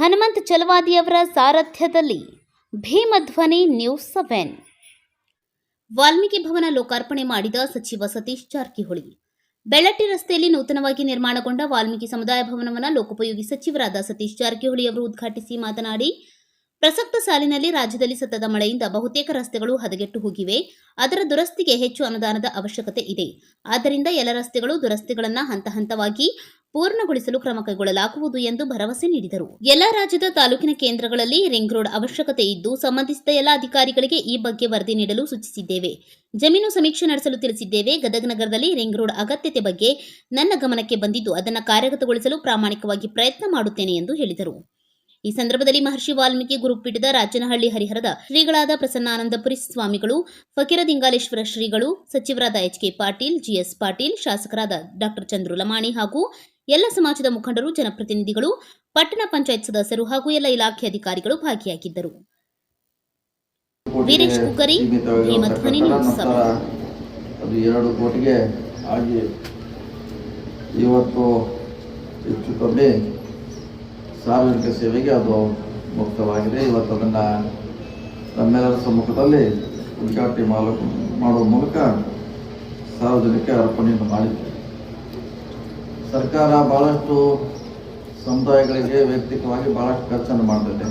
ಹನುಮಂತ್ ಚಲವಾದಿಯವರ ಸಾರಥ್ಯದಲ್ಲಿ ಭೀಮಧ್ವನಿ news seven. Valmiki ಭವನ ಲೋಕಾರ್ಪಣೆ ಮಾಡಿದ ಸಚಿವ ಸತೀಶ್ ಜಾರಕಿಹೊಳಿ. ಬೆಳಟ್ಟಿ ರಸ್ತೆಯಲ್ಲಿ ನೂತನವಾಗಿ ನಿರ್ಮಾಣಗೊಂಡ ವಾಲ್ಮೀಕಿ ಸಮುದಾಯ ಭವನವನ್ನು ಲೋಕೋಪಯೋಗಿ ಸಚಿವರಾದ ಸತೀಶ್ ಜಾರಕಿಹೊಳಿ ಅವರು ಉದ್ಘಾಟಿಸಿ ಮಾತನಾಡಿ, ಪ್ರಸಕ್ತ ಸಾಲಿನಲ್ಲಿ ರಾಜ್ಯದಲ್ಲಿ ಸತತ ಮಳೆಯಿಂದ ಬಹುತೇಕ ರಸ್ತೆಗಳು ಹದಗೆಟ್ಟು ಹೋಗಿವೆ. ಅದರ ದುರಸ್ತಿಗೆ ಹೆಚ್ಚು ಅನುದಾನದ ಅವಶ್ಯಕತೆ ಇದೆ. ಆದ್ದರಿಂದ ಎಲ್ಲ ರಸ್ತೆಗಳು ದುರಸ್ತಿಗಳನ್ನು ಹಂತ ಹಂತವಾಗಿ ಪೂರ್ಣಗೊಳಿಸಲು ಕ್ರಮ ಕೈಗೊಳ್ಳಲಾಗುವುದು ಎಂದು ಭರವಸೆ ನೀಡಿದರು. ಎಲ್ಲ ರಾಜ್ಯದ ತಾಲೂಕಿನ ಕೇಂದ್ರಗಳಲ್ಲಿ ರಿಂಗ್ ರೋಡ್ ಅವಶ್ಯಕತೆ ಇದ್ದು, ಸಂಬಂಧಿಸಿದ ಎಲ್ಲ ಅಧಿಕಾರಿಗಳಿಗೆ ಈ ಬಗ್ಗೆ ವರದಿ ನೀಡಲು ಸೂಚಿಸಿದ್ದೇವೆ. ಜಮೀನು ಸಮೀಕ್ಷೆ ನಡೆಸಲು ತಿಳಿಸಿದ್ದೇವೆ. ಗದಗ ನಗರದಲ್ಲಿ ರಿಂಗ್ ರೋಡ್ ಅಗತ್ಯತೆ ಬಗ್ಗೆ ನನ್ನ ಗಮನಕ್ಕೆ ಬಂದಿದ್ದು, ಅದನ್ನು ಕಾರ್ಯಗತಗೊಳಿಸಲು ಪ್ರಾಮಾಣಿಕವಾಗಿ ಪ್ರಯತ್ನ ಮಾಡುತ್ತೇನೆ ಎಂದು ಹೇಳಿದರು. ಈ ಸಂದರ್ಭದಲ್ಲಿ ಮಹರ್ಷಿ ವಾಲ್ಮೀಕಿ ಗುರುಪೀಠದ ರಾಜನಹಳ್ಳಿ ಹರಿಹರದ ಶ್ರೀಗಳಾದ ಪ್ರಸನ್ನಾನಂದಪುರಿ ಸ್ವಾಮಿಗಳು, ಫಕೀರ ದಿಂಗಾಲೇಶ್ವರ ಶ್ರೀಗಳು, ಸಚಿವರಾದ H K Patil G S Patil, ಶಾಸಕರಾದ ಡಾಕ್ಟರ್ ಚಂದ್ರು ಲಮಾಣಿ ಹಾಗೂ ಎಲ್ಲ ಸಮಾಜದ ಮುಖಂಡರು ಜನಪ್ರತಿನಿಧಿಗಳು ಪಟ್ಟಣ ಪಂಚಾಯತ್ ಸದಸ್ಯರು ಹಾಗೂ ಎಲ್ಲ ಇಲಾಖೆ ಅಧಿಕಾರಿಗಳು ಭಾಗಿಯಾಗಿದ್ದರು. ವೀರೇಶ್ ಕುಕ್ಕರಿ, ಅದು ಎರಡು ಕೋಟಿಗೆ ಆಗಿ ಇವತ್ತು ಹೆಚ್ಚು ಕಮ್ಮಿ ಸಾರ್ವಜನಿಕ ಸೇವೆಗೆ ಅದು ಮುಕ್ತವಾಗಿದೆ. ಇವತ್ತು ಅದನ್ನು ನಮ್ಮೆಲ್ಲರ ಸಮ್ಮುಖದಲ್ಲಿ ಉದ್ಘಾಟನೆ ಮಾಡೋ ಮಾಡುವ ಮೂಲಕ ಸಾರ್ವಜನಿಕ ಅರ್ಪಣೆಯನ್ನು ಮಾಡಿದೆ ಸರ್ಕಾರ ಭಾಳಷ್ಟು ಸಮುದಾಯಗಳಿಗೆ ವೈಯಕ್ತಿಕವಾಗಿ ಭಾಳಷ್ಟು ಖರ್ಚನ್ನು ಮಾಡ್ತದೆ.